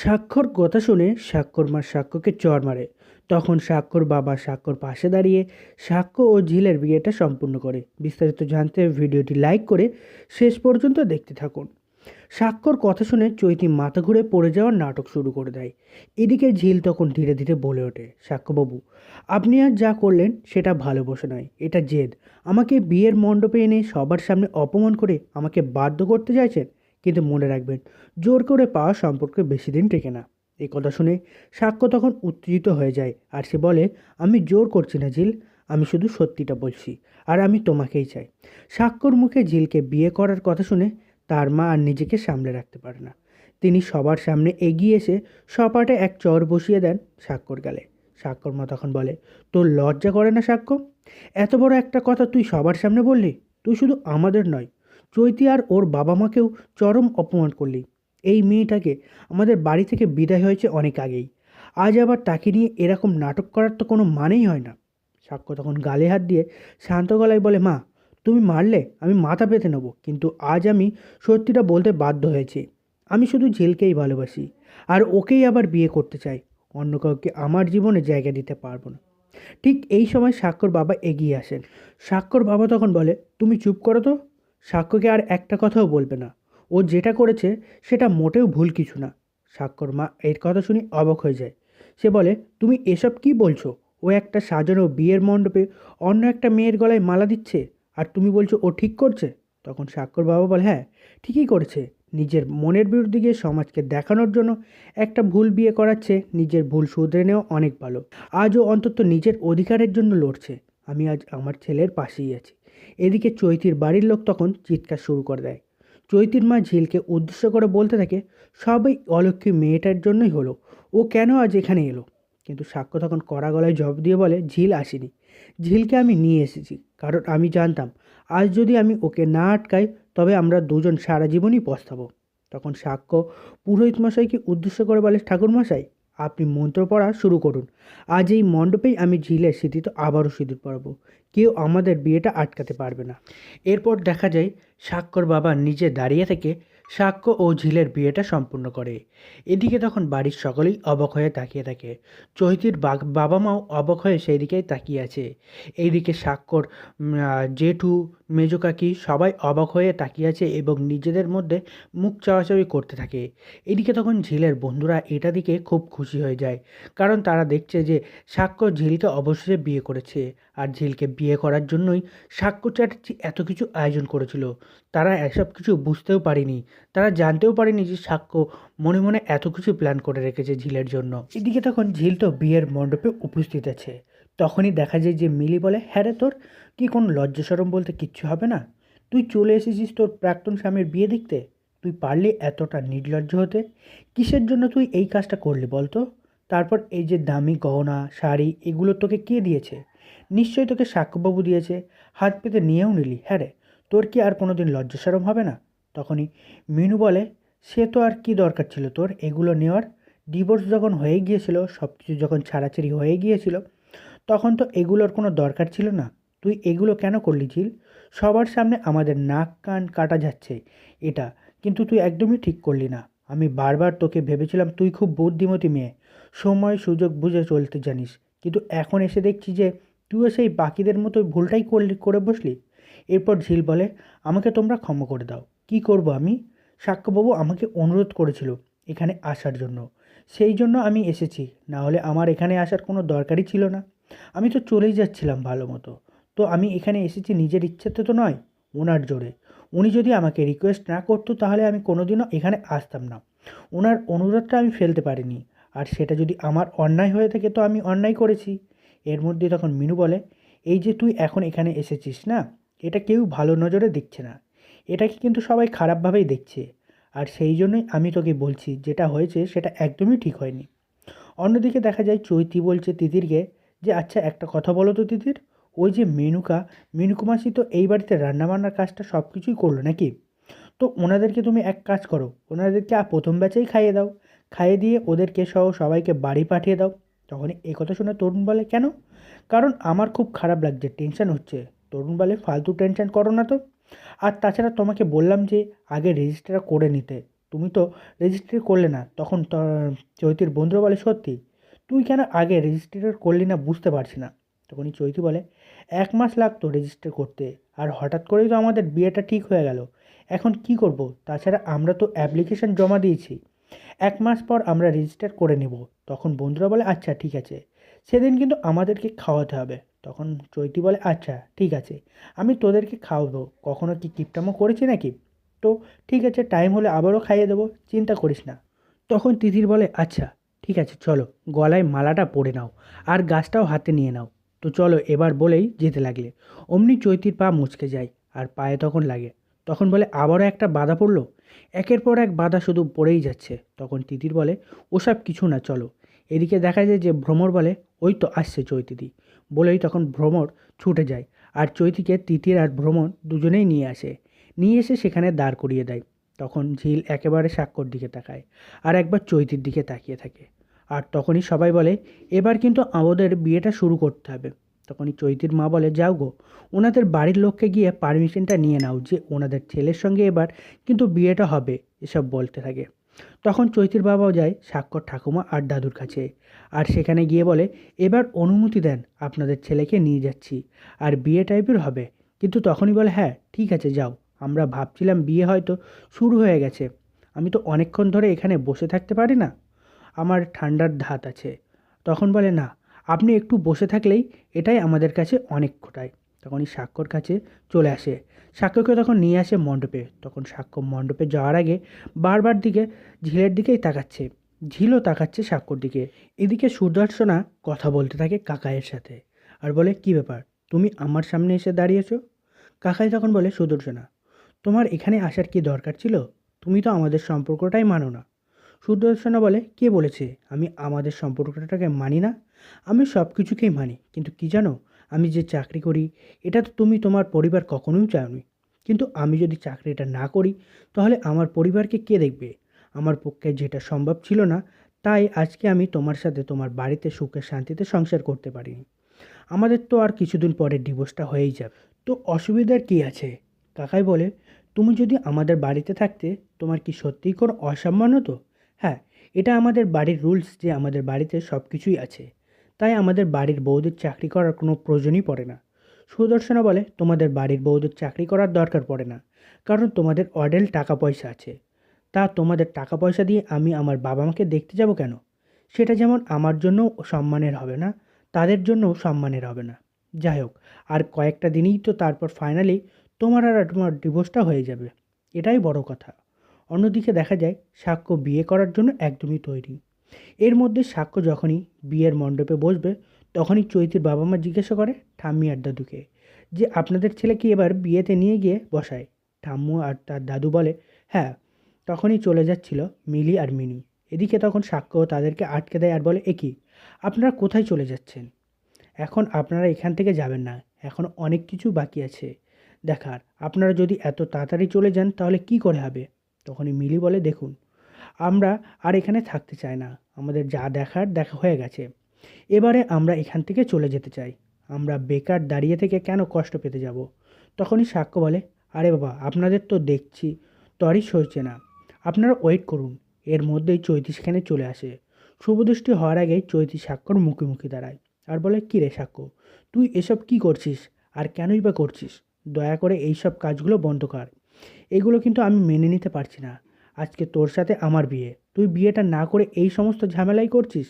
স্বাক্ষর কথা শুনে স্বাক্ষর মা সাক্ষ্যকে চর মারে। তখন স্বাক্ষর বাবা স্বাক্ষর পাশে দাঁড়িয়ে সাক্ষ্য ও ঝিলের বিয়েটা সম্পূর্ণ করে। বিস্তারিত জানতে ভিডিওটি লাইক করে শেষ পর্যন্ত দেখতে থাকুন। স্বাক্ষর কথা শুনে চৈতি মাথা ঘুরে পড়ে যাওয়ার নাটক শুরু করে দেয়। এদিকে ঝিল তখন ধীরে ধীরে বলে ওঠে সাক্ষ্যবাবু আপনি আর যা করলেন সেটা ভালোবাসা নয়। এটা জেদ। আমাকে বিয়ের মণ্ডপে এনে সবার সামনে অপমান করে আমাকে বাধ্য করতে চাইছেন? কিন্তু মনে রাখবেন, জোর করে পাওয়া সম্পর্কে বেশি দিন টেকে না। এই কথা শুনে সাক্ষ্য তখন উত্তেজিত হয়ে যায় আর সে বলে, আমি জোর করছি না ঝিল আমি শুধু সত্যিটা বলছি আর আমি তোমাকেই চাই। সাক্ষ্যর মুখে ঝিলকে বিয়ে করার কথা শুনে তার মা আর নিজেকে সামলে রাখতে পারে না। তিনি সবার সামনে এগিয়ে এসে সপাটে এক চর বসিয়ে দেন সাক্ষর গালে। সাক্ষ্যর মা তখন বলে, তোর লজ্জা করে না সাক্ষ্য? এত বড় একটা কথা তুই সবার সামনে বললি? তুই শুধু আমাদের নয় চৈতি আর ওর বাবা মাকেও চরম অপমান করলি। এই মেয়েটাকে আমাদের বাড়ি থেকে বিদায় হয়েছে অনেক আগেই। আজ আবার তাকে নিয়ে এরকম নাটক করার তো কোনো মানেই হয় না। সাক্ষ্য তখন গালে হাত দিয়ে শান্ত গলায় বলে, মা, তুমি মারলে, আমি মাথা পেতে নেব, কিন্তু আজ আমি সত্যিটা বলতে বাধ্য হয়েছি। আমি শুধু ঝিলকেই ভালোবাসি, আর ওকেই আবার বিয়ে করতে চাই। অন্য কাউকে আমার জীবনে জায়গা দিতে পারব না। ঠিক এই সময় সাক্ষর বাবা এগিয়ে আসেন। সাক্ষর বাবা তখন বলে, তুমি চুপ করো তো। সাক্ষ্যকে আর একটা কথাও বলবে না। ও যেটা করেছে, সেটা মোটেও ভুল কিছু না। সাক্ষর মা এর কথা শুনে অবাক হয়ে যায়। সে বলে, তুমি এসব কি বলছো? ও একটা সাজানো বিয়ের মণ্ডপে অন্য একটা মেয়ের গলায় মালা দিচ্ছে, আর তুমি বলছো ও ঠিক করছে? তখন সাক্ষর বাবা বলে হ্যাঁ ঠিকই করেছে। নিজের মনের বিরুদ্ধে গিয়ে সমাজকে দেখানোর জন্য একটা ভুল বিয়ে করাচ্ছে, নিজের ভুল শুধরে নেওয়া অনেক ভালো। আজও অন্তত নিজের অধিকারের জন্য লড়ছে। আমি আজ আমার ছেলের পাশেই আছি। এদিকে চৈতির বাড়ির লোক তখন চিৎকার শুরু করে দেয়। চৈতির মা ঝিলকে উদ্দেশ্য করে বলতে থাকে, সবই অলক্ষী মেয়েটার জন্যই হলো। ও কেন আজ এখানে এলো? কিন্তু সাক্ষ্য তখন কড়া গলায় জব দিয়ে বলে, ঝিল আসেনি। ঝিলকে আমি নিয়ে এসেছি। কারণ আমি জানতাম, আজ যদি আমি ওকে না আটকাই, তবে আমরা দুজন সারা জীবনই পস্তাবো। তখন সাক্ষ্য পুরোহিত মশাইকে উদ্দেশ্য করে বলে, ঠাকুরমশাই আপনি মন্ত্র পড়া শুরু করুন। আজ এই মণ্ডপেই আমি ঝিলের স্মৃতিতে আবারও সিঁদুর পড়াবো কেউ আমাদের বিয়েটা আটকাতে পারবে না। এরপর দেখা যায়, সাক্ষর বাবা নিজে দাঁড়িয়ে থেকে সাক্ষ্য ও ঝিলের বিয়েটা সম্পূর্ণ করে। এদিকে তখন বাড়ির সকলেই অবাক হয়ে তাকিয়ে থাকে। চৈতির বাগ- বাবা মাও অবাক হয়ে সেই দিকেই তাকিয়ে আছে। এইদিকে সাক্ষর জেঠু, মেজো কাকি সবাই অবাক হয়ে তাকিয়ে আছে এবং নিজেদের মধ্যে মুখ চাওয়াচাওয়ি করতে থাকে। এদিকে তখন ঝিলের বন্ধুরা এটা দিকে খুব খুশি হয়ে যায়। কারণ তারা দেখছে যে সাক্ষ্য ঝিলকে অবশেষে বিয়ে করেছে। আর ঝিলকে বিয়ে করার জন্যই সাক্ষ্য চ্যাটার্জি এত কিছু আয়োজন করেছিল। তারা এসব কিছু বুঝতেও পারেনি। তারা জানতেও পারেনি যে সাক্ষ্য মনে মনে এত কিছু প্ল্যান করে রেখেছে ঝিলের জন্য। এদিকে তখন ঝিল তো বিয়ের মণ্ডপে উপস্থিত আছে। তখনই দেখা যায় যে মিলি বলে হ্যাঁ রে তোর, কি কোনো লজ্জা সরম বলতে কিচ্ছু হবে না? তুই চলে এসেছিস তোর প্রাক্তন স্বামীর বিয়ে দেখতে? তুই পারলি এতটা নির্লজ্জ হতে? কিসের জন্য তুই এই কাজটা করলি বলতো? তারপর এই যে দামি গহনা, শাড়ি, এগুলো তোকে কে দিয়েছে? নিশ্চয়ই তোকে সাক্ষ্যবাবু দিয়েছে। হাত পেতে নিয়েও নিলি হ্যাঁ রে? তোর কি আর কোনো দিন লজ্জা সরম হবে না? তখনই মিনু বলে, সে তো আর কি দরকার ছিল তোর? এগুলো নেওয়ার? ডিভোর্স যখন হয়ে গিয়েছিল সব কিছু যখন ছাড়াছাড়ি হয়ে গিয়েছিল, তখন তো এগুলোর কোনো দরকার ছিল না। তুই এগুলো কেন করলি, ঝিল? সবার সামনে আমাদের নাক কান কাটা যাচ্ছে, এটা। কিন্তু তুই একদমই ঠিক করলি না। আমি বারবার তোকে ভেবেছিলাম তুই খুব বুদ্ধিমতী মেয়ে। সময় সুযোগ বুঝে চলতে জানিস। কিন্তু এখন এসে দেখছি যে তুইও সেই বাকিদের মতো ভুলটাই করলি, করে বসলি? এরপর ঝিল বলে, আমাকে তোমরা ক্ষমা করে দাও। কি করব আমি? সাক্ষ্যবাবু আমাকে অনুরোধ করেছিল এখানে আসার জন্য। সেই জন্য আমি এসেছি, না হলে আমার এখানে আসার কোনো দরকারই ছিল না। আমি তো চলেই যাচ্ছিলাম ভালো মতো। তো আমি এখানে এসেছি নিজের ইচ্ছাতে তো নয়, ওনার জোরে। উনি যদি আমাকে রিকোয়েস্ট না করতো তাহলে আমি কোনোদিনও এখানে আসতাম না। ওনার অনুরোধটা আমি ফেলতে পারিনি। আর সেটা যদি আমার অন্যায় হয়ে থাকে তো আমি অন্যায় করেছি। এর মধ্যে তখন মিনু বলে, এই যে তুই এখন এখানে এসেছিস না, এটা কেউ ভালো নজরে দেখছে না। এটাকে কিন্তু সবাই খারাপভাবেই দেখছে। আর সেই জন্যই আমি তোকে বলছি, যেটা হয়েছে সেটা একদমই ঠিক হয়নি। অন্যদিকে দেখা যায় চৈতি বলছে তিতিরকে যে আচ্ছা একটা কথা বলো তো তিতির। ওই যে মেনুকা মেনুকু মাসি তো এই বাড়িতে রান্নাবান্নার কাজটা সব কিছুই করল নাকি? তো ওনাদেরকে তুমি এক কাজ করো, ওনাদেরকে প্রথম ব্যাচেই খাইয়ে দাও। খাইয়ে দিয়ে ওদেরকে সহ সবাইকে বাড়ি পাঠিয়ে দাও। তখন এই কথা শুনে তরুণ বলে, কেন? কারণ আমার খুব খারাপ লাগছে টেনশন হচ্ছে। তরুণ বলে, ফালতু টেনশন করো না তো। আর তাছাড়া তোমাকে বললাম যে, আগে রেজিস্টার করে নিতে। তুমি তো রেজিস্ট্রি করলে না, তখন চৈতির বন্ধুরা বলে, সত্যি, তুই কেন আগে রেজিস্ট্রি করলি না বুঝতে পারছি না? তখনই চৈতি বলে, এক মাস লাগতো রেজিস্টার করতে, আর হঠাৎ করেই তো আমাদের বিয়েটা ঠিক হয়ে গেল। এখন কি করব? তাছাড়া আমরা তো অ্যাপ্লিকেশন জমা দিয়েছি। এক মাস পর আমরা রেজিস্টার করে নেব। তখন বন্ধুরা বলে আচ্ছা ঠিক আছে। সেদিন কিন্তু আমাদেরকে খাওয়াতে হবে। তখন চৈতি বলে আচ্ছা ঠিক আছে, আমি তোদেরকে খাওয়াবো। কখনো কি কিপটামো করেছি নাকি? তো ঠিক আছে টাইম হলে আবারও খাইয়ে দেবো, চিন্তা করিস না। তখন তিতির বলে আচ্ছা ঠিক আছে, চলো, গলায় মালাটা পরে নাও আর গাছটাও হাতে নিয়ে নাও। তো চলো, এবার বলেই যেতে লাগলে। অমনি চৈতির পা মুচকে যায় আর পায়ে তখন লাগে। তখন বলে, আবারও একটা বাধা পড়ল? একের পর এক বাধা শুধু পড়েই যাচ্ছে। তখন তিতির বলে, ওসব কিছু না, চলো। এদিকে দেখা যায় যে ভ্রমর বলে, ওই তো আসছে চৈতিদি। বলেই তখন ভ্রমর ছুটে যায় আর চৈতিকে তিতির আর ভ্রমণ দুজনেই নিয়ে আসে। নিয়ে এসে সেখানে দাঁড় করিয়ে দেয়। তখন ঝিল একেবারে সাক্ষর দিকে তাকায় আর একবার চৈতির দিকে তাকিয়ে থাকে। আর তখনই সবাই বলে, এবার কিন্তু আমাদের বিয়েটা শুরু করতে হবে। তখনই চৈতির মা বলে, যাও গো, ওনাদের বাড়ির লোককে গিয়ে পারমিশনটা নিয়ে নাও যে ওনাদের ছেলের সঙ্গে এবার কিন্তু বিয়েটা হবে, এসব বলতে থাকে। তখন চৈতির বাবাও যায় সাক্ষর ঠাকুমা আর দাদুর কাছে আর সেখানে গিয়ে বলে, এবার অনুমতি দেন, আপনাদের ছেলেকে নিয়ে যাচ্ছি আর বিয়ে টাইপের হবে। কিন্তু তখনই বলে হ্যাঁ ঠিক আছে, যাও। আমরা ভাবছিলাম বিয়ে হয়তো শুরু হয়ে গেছে। আমি তো অনেকক্ষণ ধরে এখানে বসে থাকতে পারি না। আমার ঠান্ডার ধাত আছে। তখন বলে, না আপনি একটু বসে থাকলেই এটাই আমাদের কাছে অনেক ঘটায় তখনই সাক্ষর কাছে চলে আসে। সাক্ষ্যকে তখন নিয়ে আসে মণ্ডপে। তখন সাক্ষ্য মণ্ডপে যাওয়ার আগে বারবার দিকে, ঝিলের দিকেই তাকাচ্ছে। ঝিলও তাকাচ্ছে সাক্ষর দিকে। এদিকে সুদর্শনা কথা বলতে থাকে কাকায়ের সাথে। আর বলে, কি ব্যাপার? তুমি আমার সামনে এসে দাঁড়িয়েছো? কাকাই তখন বলে, সুদর্শনা, তোমার এখানে আসার কি দরকার ছিল? তুমি তো আমাদের সম্পর্কটাই মানো না। সুদর্শনা বলে কে বলেছে? আমি আমাদের সম্পর্কটাকে মানি না। আমি সব কিছুকেই মানি, কিন্তু কি জানো? আমি যে চাকরি করি, এটা তো তুমি তোমার পরিবার কখনোই চাওনি। কিন্তু আমি যদি চাকরিটা না করি, তাহলে আমার পরিবারকে কে দেখবে? আমার পক্ষে যেটা সম্ভব ছিল না, তাই আজকে আমি তোমার সাথে তোমার বাড়িতে সুখে শান্তিতে সংসার করতে পারিনি। আমাদের তো আর কিছুদিন পরে ডিভোর্সটা হয়েই যাবে। তো অসুবিধার কী আছে? কাকাই বলে, তুমি যদি আমাদের বাড়িতে থাকতে, তোমার কি সত্যিই কোনো অসম্মান হতো? এটা আমাদের বাড়ির রুলস যে আমাদের বাড়িতে সব কিছুই আছে। তাই আমাদের বাড়ির বউদের চাকরি করার কোনো প্রয়োজনই পড়ে না। সুদর্শনা বলে, তোমাদের বাড়ির বউদের চাকরি করার দরকার পড়ে না। কারণ তোমাদের অডেল টাকা পয়সা আছে। তা তোমাদের টাকা পয়সা দিয়ে আমি আমার বাবা মাকে দেখতে যাব কেন? সেটা যেমন আমার জন্য সম্মানের হবে না, তাদের জন্যও সম্মানের হবে না। যাই হোক, আর কয়েকটা দিনই তো তারপর ফাইনালি তোমার আর তোমার ডিভোর্সটা হয়ে যাবে। এটাই বড় কথা। অন্যদিকে দেখা যায়, সাক্ষ্য বিয়ে করার জন্য একদমই তৈরি। এর মধ্যে সাক্ষ্য যখনই বিয়ের মণ্ডপে বসবে, তখনই চৈতির বাবা মা জিজ্ঞাসা করে, ঠাম্মি আর দাদুকে? যে, আপনাদের ছেলে কি এবার বিয়েতে নিয়ে গিয়ে বসায়? ঠাম্মু আর তার দাদু বলে হ্যাঁ। তখনই চলে যাচ্ছিল মিলি আর মিনি। এদিকে তখন সাক্ষ্য তাদেরকে আটকে দেয় আর বলে একই আপনারা কোথায় চলে যাচ্ছেন? এখন আপনারা এখান থেকে যাবেন না। এখন অনেক কিছু বাকি আছে। দেখার, আপনারা যদি এত তাড়াতাড়ি চলে যান, তাহলে কি করে হবে? তখনই মিলি বলে, দেখুন, আমরা আর এখানে থাকতে চাই না। আমাদের যা দেখার দেখা হয়ে গেছে। এবারে আমরা এখান থেকে চলে যেতে চাই। আমরা বেকার দাঁড়িয়ে থেকে কেন কষ্ট পেতে যাব? তখনই সাক্ষ্য বলে, আরে বাবা, আপনাদের তো দেখছি, তরই সইছে না। আপনারা ওয়েট করুন। এর মধ্যেই চৈতি সেখানে চলে আসে। শুভদৃষ্টি হওয়ার আগেই চৈতি সাক্ষর মুখোমুখি দাঁড়ায়। আর বলে, কী রে সাক্ষ্য? তুই এসব কি করছিস? আর কেনই বা করছিস? দয়া করে এই সব কাজগুলো বন্ধ কর। এগুলো কিন্তু আমি মেনে নিতে পারছি না। আজকে তোর সাথে আমার বিয়ে। তুই বিয়েটা না করে এই সমস্ত ঝামেলাই করছিস?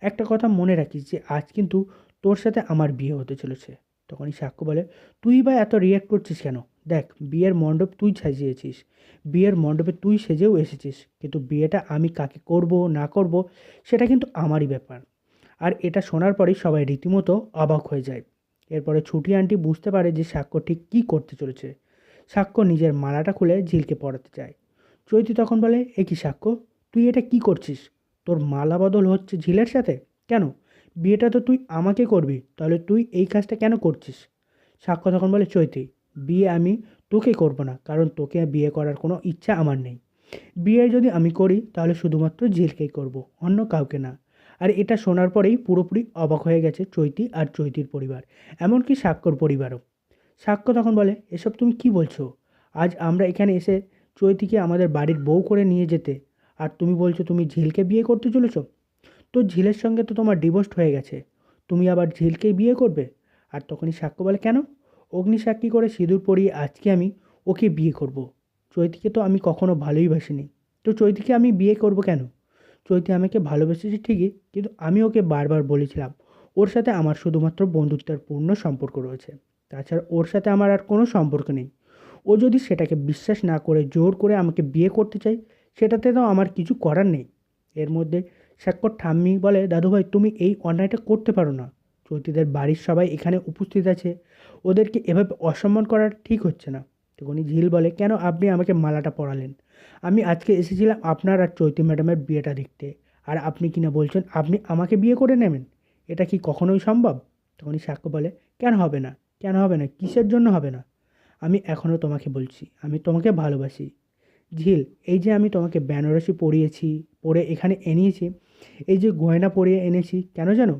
একটা কথা মনে রাখিস যে, আজ কিন্তু তোর সাথে আমার বিয়ে হতে চলেছে। তখনই সাক্ষ্য বলে, তুই বা এত রিয়াক্ট করছিস কেন? দেখ, বিয়ের মণ্ডপ তুই সাজিয়েছিস। বিয়ের মণ্ডপে তুই সেজেও এসেছিস। কিন্তু বিয়েটা আমি কাকে করব, না করব, সেটা কিন্তু আমারই ব্যাপার। আর এটা শোনার পরেই সবাই রীতিমতো অবাক হয়ে যায়। এরপরে ছুটি আন্টি বুঝতে পারে যে সাক্ষ্য ঠিক কী করতে চলেছে। সাক্ষ্য নিজের মালাটা খুলে ঝিলকে পড়াতে চায়। চৈতি তখন বলে, এ কি সাক্ষ্য? তুই এটা কি করছিস? তোর মালা বদল হচ্ছে ঝিলের সাথে? কেন? বিয়েটা তো তুই আমাকে করবি, তাহলে তুই এই কাজটা কেন করছিস? সাক্ষ্য তখন বলে, চৈতি, বিয়ে আমি তোকে করব না, কারণ তোকে বিয়ে করার কোনো ইচ্ছা আমার নেই। বিয়ে যদি আমি করি, তাহলে শুধুমাত্র ঝিলকেই করব, অন্য কাউকে না। আর এটা শোনার পরেই পুরোপুরি অবাক হয়ে গেছে চৈতি আর চৈতির পরিবার, এমনকি সাক্ষর পরিবারও। সাক্ষ্য তখন বলে, এসব তুমি কি বলছো? আজ আমরা এখানে এসে চৈতিকে আমাদের বাড়ির বউ করে নিয়ে যেতে। আর তুমি বলছো তুমি ঝিলকে বিয়ে করতে চলেছ? তো ঝিলের সঙ্গে তো তোমার ডিভোর্স হয়ে গেছে। তুমি আবার ঝিলকেই বিয়ে করবে? আর তখনই সাক্ষ্য বলে, কেন? অগ্নি সাক্ষী করে সিঁদুর পরিয়ে আজকে আমি ওকে বিয়ে করব। চৈতিকে তো আমি কখনো ভালোই বাসিনি। তো চৈতিকে আমি বিয়ে করব কেন? চৈতি আমাকে ভালোবেসেছে ঠিকই, কিন্তু আমি ওকে বারবার বলেছিলাম। ওর সাথে আমার শুধুমাত্র বন্ধুত্বের পূর্ণ সম্পর্ক রয়েছে। তাছাড়া ওর সাথে আমার আর কোনো সম্পর্ক নেই। ও যদি সেটাকে বিশ্বাস না করে, জোর করে আমাকে বিয়ে করতে চায়, সেটাতে তো আমার কিছু করার নেই। এর মধ্যে স্বাক্ষর ঠাম্মি বলে, দাদুভাই, তুমি এই অন্যায়টা করতে পারো না। চৈতিদের বাড়ির সবাই এখানে উপস্থিত আছে। ওদেরকে এভাবে অসম্মান করা ঠিক হচ্ছে না। তখনই ঝিল বলে, কেন আপনি আমাকে মালাটা পরালেন? আমি আজকে এসেছিলাম আপনার আর চৈতি ম্যাডামের বিয়েটা দেখতে। আর আপনি কিনা বলছেন, আপনি আমাকে বিয়ে করে নেবেন? এটা কি কখনোই সম্ভব? তখনই সাক্ষ্য বলে, কেন হবে না? কেন হবে না? কিসের জন্য হবে না? আমি এখনও তোমাকে বলছি, আমি তোমাকে ভালোবাসি। ঝিল, এই যে আমি তোমাকে বেনারসি পরিয়েছি, পরে এখানে এনেছি, এই যে গয়না পরিয়ে এনেছি, কেন জানো?